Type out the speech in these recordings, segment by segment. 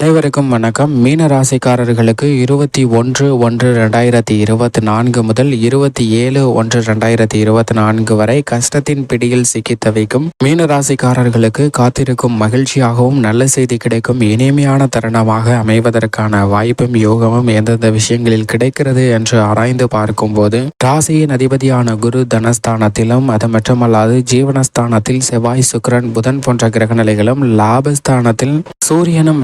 அனைவருக்கும் வணக்கம். மீன ராசிக்காரர்களுக்கு இருபத்தி ஒன்று ஒன்று ரெண்டாயிரத்தி இருபத்தி நான்கு முதல் இருபத்தி ஏழு ஒன்று ரெண்டாயிரத்தி இருபத்தி நான்கு வரை கஷ்டத்தின் பிடியில் சிக்கி தவிக்கும் மீன ராசிக்காரர்களுக்கு காத்திருக்கும் மகிழ்ச்சியாகவும் நல்ல செய்தி கிடைக்கும் இனிமையான தருணமாக அமைவதற்கான வாய்ப்பும் யோகமும் எந்தெந்த விஷயங்களில் கிடைக்கிறது என்று ஆராய்ந்து பார்க்கும்போது ராசியின் அதிபதியான குரு தனஸ்தானத்திலும் அது மட்டுமல்லாது ஜீவனஸ்தானத்தில் செவ்வாய் சுக்கிரன் புதன் போன்ற கிரகநிலைகளும் லாபஸ்தானத்தில் சூரியனும்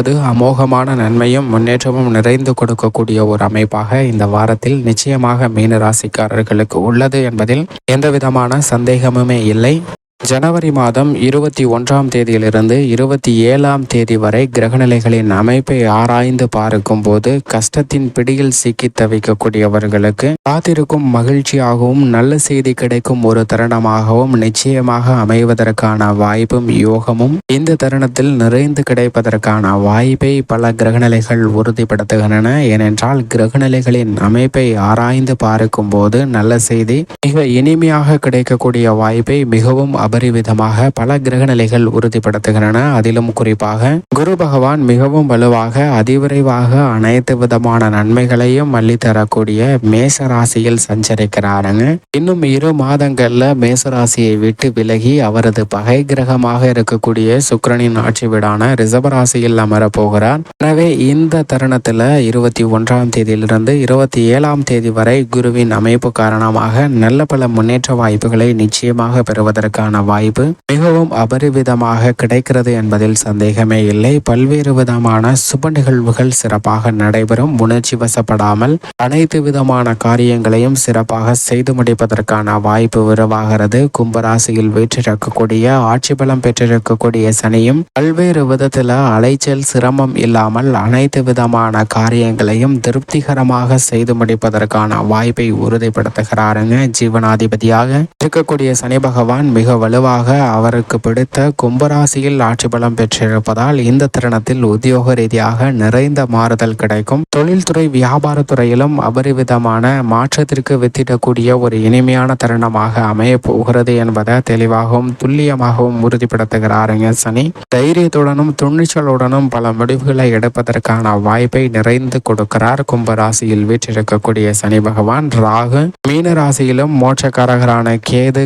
வீற்றிருப்பது அமோகமான நன்மையும் முன்னேற்றமும் நிறைந்து கொடுக்கக்கூடிய ஒரு அமைப்பாக இந்த வாரத்தில் நிச்சயமாக மீனராசிக்காரர்களுக்கு உள்ளது என்பதில் எந்தவிதமான சந்தேகமுமே இல்லை. ஜனவரி மாதம் இருபத்தி ஒன்றாம் தேதியிலிருந்து இருபத்தி ஏழாம் தேதி வரை கிரகநிலைகளின் அமைப்பை ஆராய்ந்து பார்க்கும் போது கஷ்டத்தின் பிடியில் சிக்கி தவிக்கக்கூடியவர்களுக்கு காத்திருக்கும் மகிழ்ச்சியாகவும் நல்ல செய்தி கிடைக்கும் ஒரு தருணமாகவும் நிச்சயமாக அமைவதற்கான வாய்ப்பும் யோகமும் இந்த தருணத்தில் நிறைந்து கிடைப்பதற்கான வாய்ப்பை பல கிரகநிலைகள் உறுதிப்படுத்துகின்றன. ஏனென்றால் கிரகநிலைகளின் அமைப்பை ஆராய்ந்து பார்க்கும் போது நல்ல செய்தி மிக இனிமையாக கிடைக்கக்கூடிய வாய்ப்பை மிகவும் அபரிவிதமாக பல கிரகநிலைகள் உறுதிப்படுத்துகின்றன. அதிலும் குறிப்பாக குரு பகவான் மிகவும் வலுவாக அதிவிரைவாக அனைத்து விதமான நன்மைகளையும் அள்ளித்தரக்கூடிய மேச ராசியில் சஞ்சரிக்கிறாருங்க. இன்னும் இரு மாதங்கள்ல மேசராசியை விட்டு விலகி அவரது பகை கிரகமாக இருக்கக்கூடிய சுக்கிரனின் ஆட்சி வீடான ரிசர்வ் ராசியில் அமரப்போகிறார். எனவே இந்த தருணத்துல இருபத்தி ஒன்றாம் தேதியிலிருந்து இருபத்தி ஏழாம் தேதி வரை குருவின் அமைப்பு காரணமாக நல்ல பல முன்னேற்ற வாய்ப்புகளை நிச்சயமாக பெறுவதற்கான வாய்ப்பு மிகவும் அபரிவிதமாக கிடைக்கிறது என்பதில் சந்தேகமே இல்லை. பல்வேறு விதமான சுப நிகழ்வுகள் சிறப்பாக நடைபெறும். உணர்ச்சி வசப்படாமல் அனைத்து விதமான காரியங்களையும் சிறப்பாக செய்து முடிப்பதற்கான வாய்ப்பு உருவாகிறது. கும்பராசியில் வீற்றிருக்கக்கூடிய ஆட்சி பலம் பெற்றிருக்கக்கூடிய சனியும் பல்வேறு விதத்தில் அலைச்சல் சிரமம் இல்லாமல் அனைத்து விதமான காரியங்களையும் திருப்திகரமாக செய்து முடிப்பதற்கான வாய்ப்பை உறுதிப்படுத்துகிறாருங்க. ஜீவனாதிபதியாக இருக்கக்கூடிய சனி பகவான் மிக வலுவாக அவருக்கு பிடித்த கும்பராசியில் ஆட்சி பலம் பெற்றிருப்பதால் இந்த தருணத்தில் உத்தியோக ரீதியாக நிறைந்த மாறுதல் கிடைக்கும். தொழில்துறை வியாபாரத்துறையிலும் அபரிவிதமான மாற்றத்திற்கு வித்திடக்கூடிய ஒரு இனிமையான தருணமாக அமைய போகிறது என்பதை தெளிவாகவும் துல்லியமாகவும் உறுதிப்படுத்துகிறாருங்க சனி. தைரியத்துடனும் துணிச்சலுடனும் பல முடிவுகளை எடுப்பதற்கான வாய்ப்பை நிறைந்து கொடுக்கிறார் கும்பராசியில் வீற்றிருக்கக்கூடிய சனி பகவான். ராகு மீன ராசியிலும் மோட்சக்காரகரான கேது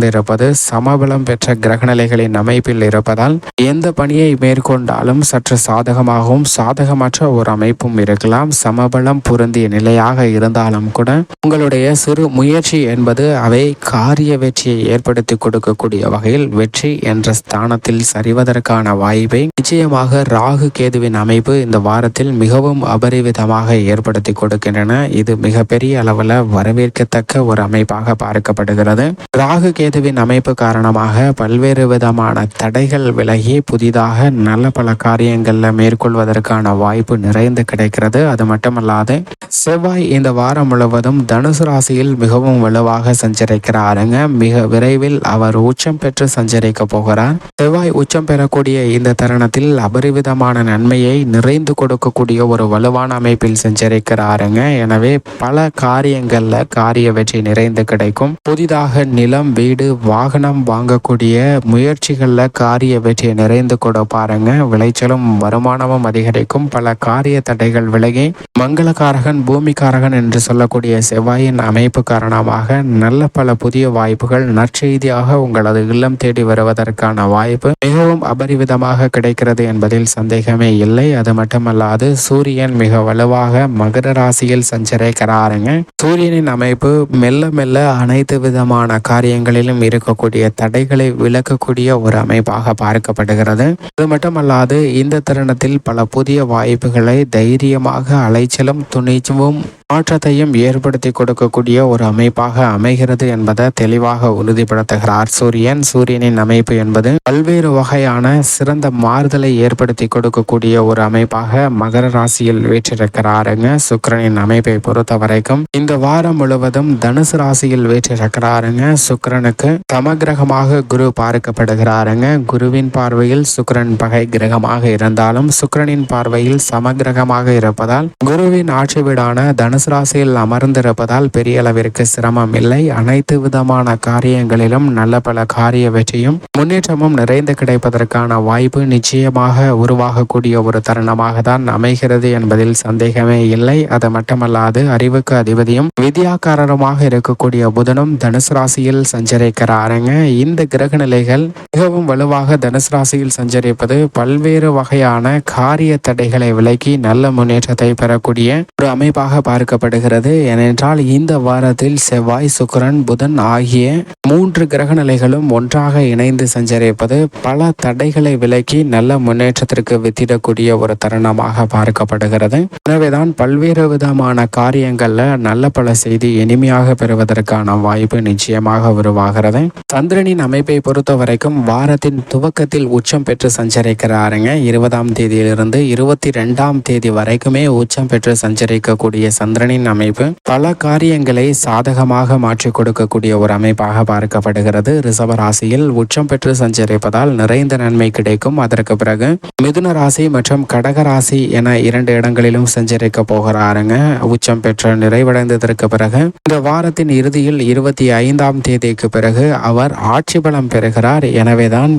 கன்னிராசியிலும் அமர்ந்திருப்பது சமபலம் பெற்ற கிரகநிலைகளின் அமைப்பில் இருப்பதால் எந்த பணியை மேற்கொண்டாலும் சற்று சாதகமாகவும் சாதகமற்ற ஒரு அமைப்பும் இருக்கலாம். சமபலம் பொருந்திய நிலையாக இருந்தாலும் கூட உங்களுடைய சிறு முயற்சி என்பது அவை காரிய வெற்றியை ஏற்படுத்தி கொடுக்கக்கூடிய வகையில் வெற்றி என்ற ஸ்தானத்தில் சரிவதற்கான வாய்ப்பை நிச்சயமாக ராகு கேதுவின் அமைப்பு இந்த வாரத்தில் மிகவும் அபரிவிதமாக ஏற்படுத்தி கொடுக்கின்றன. இது மிகப்பெரிய அளவில் வரவேற்கத்தக்க ஒரு அமைப்பாக பார்க்கப்படுகிறது. ராகு ராகுகேதுவின் அமைப்பு காரணமாக பல்வேறு விதமான தடைகள் விலகி புதிதாக நல்ல பல காரியங்களில் மேற்கொள்வதற்கான வாய்ப்பு நிறைந்து கிடைக்கிறது. அது மட்டுமல்லாது செவ்வாய் இந்த வாரம் முழுவதும் தனுசு ராசியில் மிகவும் வலுவாக சஞ்சரிக்கிறாருங்க. மிக விரைவில் அவர் உச்சம் பெற்று சஞ்சரிக்க போகிறார். செவ்வாய் உச்சம் பெறக்கூடிய இந்த தருணத்தில் அபரிவிதமான நன்மையை நிறைந்து கொடுக்கக்கூடிய ஒரு வலுவான அமைப்பில் சஞ்சரிக்கிறாருங்க. எனவே பல காரியங்களில் காரிய வெற்றி நிறைந்து கிடைக்கும். புதிதாக நிலம் வீடு வாகனம் வாங்கக்கூடிய முயற்சிகளில் காரிய வெற்றி நிறைந்து கொடுப்பாருங்க விளைச்சலும் வருமானமும் அதிகரிக்கும். பல காரிய தடைகள் விலகி மங்களக்காரகன் பூமிக்காரகன் என்று சொல்லக்கூடிய செவ்வாயின் அமைப்பு காரணமாக நல்ல பல புதிய வாய்ப்புகள் நற்செய்தியாக உங்களது இல்லம் தேடி வருவதற்கான வாய்ப்பு மிகவும் அபரிவிதமாக கிடைக்கிறது என்பதில் சந்தேகமே இல்லை. அது மட்டுமல்லாது சூரியன் மிக வலுவாக மகர ராசியில் சஞ்சரிக்கிறாருங்க. சூரியனின் அமைப்பு மெல்ல மெல்ல அனைத்து விதமான காரியங்களில் காரியங்களிலும் இருக்கக்கூடிய தடைகளை விளக்கக்கூடிய ஒரு அமைப்பாக பார்க்கப்படுகிறது. அது மட்டுமல்லாது இந்த தருணத்தில் பல புதிய வாய்ப்புகளை தைரியமாக அலைச்சலும் துணிச்சவும் மாற்றத்தையும் ஏற்படுத்தி கொடுக்கக்கூடிய ஒரு அமைப்பாக அமைகிறது என்பதை தெளிவாக உறுதிப்படுத்துகிறார் சூரியன். சூரியனின் அமைப்பு என்பது பல்வேறு வகையான சிறந்த மாறுதலை ஏற்படுத்தி கொடுக்கக்கூடிய ஒரு அமைப்பாக மகர ராசியில் வீற்றிருக்கிறாருங்க. சுக்கிரனின் அமைப்பை பொறுத்த வரைக்கும் இந்த வாரம் முழுவதும் தனுசு ராசியில் வீற்றிருக்கிறாருங்க. சுக்கிரனுக்கு சமகிரகமாக குரு பார்க்கப்படுகிறாருங்க. குருவின் பார்வையில் சுக்கிரன் பகை கிரகமாக இருந்தாலும் சுக்கிரனின் பார்வையில் சமகிரகமாக இருப்பதால் குருவின் ஆட்சி வீடான தனுசு தனுசு ராசியில் அமர்ந்திருப்பதால் பெரிய அளவிற்கு சிரமம் இல்லை. அனைத்து விதமான காரியங்களிலும் நல்ல பல காரிய வெற்றியும் முன்னேற்றமும் நிறைந்து கிடைப்பதற்கான வாய்ப்பு நிச்சயமாக உருவாகக்கூடிய ஒரு தருணமாக தான் அமைகிறது என்பதில் சந்தேகமே இல்லை. அது மட்டுமல்லாது அறிவுக்கு அதிபதியும் வித்யாக்காரருமாக இருக்கக்கூடிய புதனும் தனுசு ராசியில் சஞ்சரிக்கிறாருங்க. இந்த கிரக நிலைகள் மிகவும் வலுவாக தனுசு ராசியில் சஞ்சரிப்பது பல்வேறு வகையான காரிய தடைகளை விலக்கி நல்ல முன்னேற்றத்தை பெறக்கூடிய ஒரு அமைப்பாக பார்க்க எதிர்பார்க்கப்படுகிறது ஏனென்றால் இந்த வாரத்தில் செவ்வாய் சுக்கரன் புதன் ஆகிய மூன்று கிரக நிலைகளும் ஒன்றாக இணைந்து சஞ்சரிப்பது பல தடைகளை விலக்கி நல்ல முன்னேற்றத்திற்கு வித்திடக்கூடிய ஒரு தருணமாக பார்க்கப்படுகிறது. எனவேதான் பல்வேறு விதமான காரியங்கள்ல நல்ல பல செய்தி இனிமையாக பெறுவதற்கான வாய்ப்பு நிச்சயமாக உருவாகிறது. சந்திரனின் அமைப்பை பொறுத்த வரைக்கும் வாரத்தின் துவக்கத்தில் உச்சம் பெற்று சஞ்சரிக்கிறாருங்க. இருபதாம் தேதியிலிருந்து இருபத்தி ரெண்டாம் தேதி வரைக்குமே உச்சம் பெற்று சஞ்சரிக்கக்கூடிய சந்திரனின் அமைப்பு பல காரியங்களை சாதகமாக மாற்றிக் கொடுக்கக்கூடிய ஒரு அமைப்பாக பார்க்கப்படுகிறது. ரிசர்வ ராசியில் உச்சம் பெற்று சஞ்சரிப்பதால் நிறைந்த நன்மை கிடைக்கும். அதற்கு பிறகு மிதுன ராசி மற்றும் கடக ராசி என இரண்டு இடங்களிலும் சஞ்சரிக்க போகிறாருங்க. உச்சம் பெற்று நிறைவடைந்ததற்கு பிறகு இந்த வாரத்தின் இறுதியில் இருபத்தி ஐந்தாம் தேதிக்கு பிறகு அவர் ஆட்சி பலம் பெறுகிறார். எனவேதான்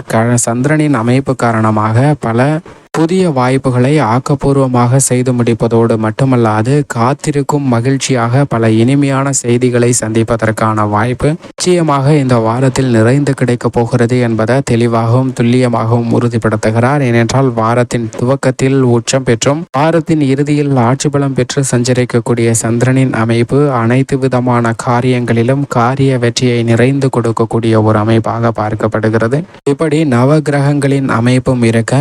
சந்திரனின் அமைப்பு காரணமாக பல புதிய வாய்ப்புகளை ஆக்கப்பூர்வமாக செய்து முடிப்பதோடு மட்டுமல்லாது காத்திருக்கும் மகிழ்ச்சியாக பல இனிமையான செய்திகளை சந்திப்பதற்கான வாய்ப்பு நிச்சயமாக இந்த வாரத்தில் நிறைந்து கிடைக்கப் போகிறது என்பதை தெளிவாகவும் துல்லியமாகவும் உறுதிப்படுத்துகிறார். ஏனென்றால் வாரத்தின் துவக்கத்தில் உச்சம் பெற்றும் வாரத்தின் இறுதியில் ஆட்சி பலம் பெற்று சஞ்சரிக்கக்கூடிய சந்திரனின் அமைப்பு அனைத்து விதமான காரியங்களிலும் காரிய வெற்றியை நிறைந்து கொடுக்கக்கூடிய ஒரு அமைப்பாக பார்க்கப்படுகிறது. இப்படி நவ கிரகங்களின் அமைப்பும் இருக்க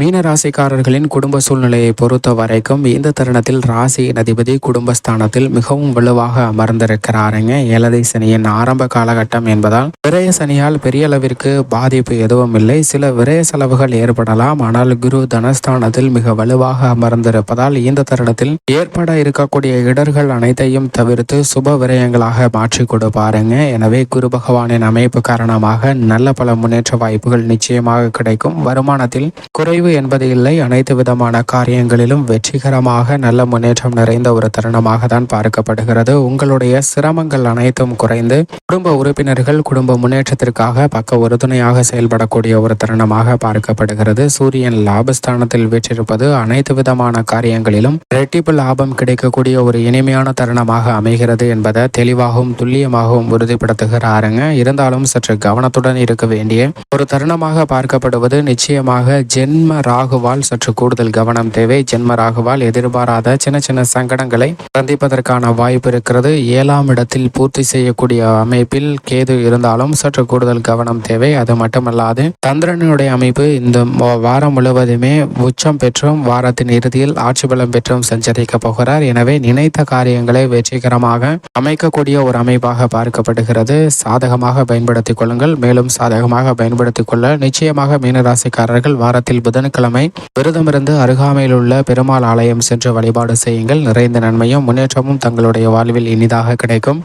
மீன ராசிக்காரர்களின் குடும்ப சூழ்நிலையை பொறுத்த வரைக்கும் இந்த தருணத்தில் ராசியின் அதிபதி குடும்பஸ்தானத்தில் மிகவும் வலுவாக அமர்ந்திருக்கிறாருங்க. ஏழதை சனியின் ஆரம்ப காலகட்டம் என்பதால் விரய சனியால் பெரிய அளவிற்கு பாதிப்பு எதுவும் இல்லை. சில விரய செலவுகள் ஏற்படலாம். ஆனால் குரு தனஸ்தானத்தில் மிக வலுவாக அமர்ந்திருப்பதால் இந்த தருணத்தில் ஏற்பட இருக்கக்கூடிய இடர்கள் அனைத்தையும் தவிர்த்து சுப விரயங்களாக மாற்றி கொடுப்பாருங்க. எனவே குரு பகவானின் அமைப்பு காரணமாக நல்ல பல முன்னேற்ற வாய்ப்புகள் நிச்சயமாக கிடைக்கும். வருமானத்தில் குறைவு என்பது இல்லை. அனைத்து விதமான காரியங்களிலும் வெற்றிகரமாக நல்ல முன்னேற்றம் நிறைந்த ஒரு தருணமாக தான் பார்க்கப்படுகிறது. உங்களுடைய சிரமங்கள் அனைத்தும் குறைந்து குடும்ப உறுப்பினர்கள் குடும்ப முன்னேற்றத்திற்காக பக்க உறுதுணையாக செயல்படக்கூடிய ஒரு தருணமாக பார்க்கப்படுகிறது. சூரியன் லாபஸ்தானத்தில் வீற்றிருப்பது அனைத்து விதமான காரியங்களிலும் இரட்டிப்பு லாபம் கிடைக்கக்கூடிய ஒரு இனிமையான தருணமாக அமைகிறது என்பதை தெளிவாகவும் துல்லியமாகவும் உறுதிப்படுத்துகிறாருங்க. இருந்தாலும் சற்று கவனத்துடன் இருக்க வேண்டிய ஒரு தருணமாக பார்க்கப்படுவது நிச்சயமாக ஜென்ம ராகுவால் சற்று கூடுதல் கவனம் தேவை. ஜென்ம ராகுவால் எதிர்பாராத சின்ன சின்ன சங்கடங்களை சந்திப்பதற்கான வாய்ப்பு இருக்கிறது. ஏழாம் இடத்தில் பூர்த்தி செய்யக்கூடிய அமைப்பில் கேது இருந்தாலும் சற்று கூடுதல் கவனம் தேவை. அது மட்டுமல்லாது சந்திரனுடைய அமைப்பு இந்த வாரம் முழுவதுமே உச்சம் பெற்றும் வாரத்தின் இறுதியில் ஆட்சி பலம் பெற்றும் சஞ்சரிக்க போகிறார். எனவே நினைத்த காரியங்களை வெற்றிகரமாக அமைக்கக்கூடிய ஒரு அமைப்பாக பார்க்கப்படுகிறது. சாதகமாக பயன்படுத்திக் கொள்ளுங்கள். மேலும் சாதகமாக பயன்படுத்திக் கொள்ள நிச்சயமாக மீனராசிக்காரர்கள் வாரத்தில் புதன் புதன்கிழமை விரதமிருந்து அருகாமையில் உள்ள பெருமாள் ஆலயம் சென்று வழிபாடு செய்யுங்கள். நிறைந்த நன்மையும் முன்னேற்றமும் தங்களுடைய வாழ்வில் இனிதாக கிடைக்கும்.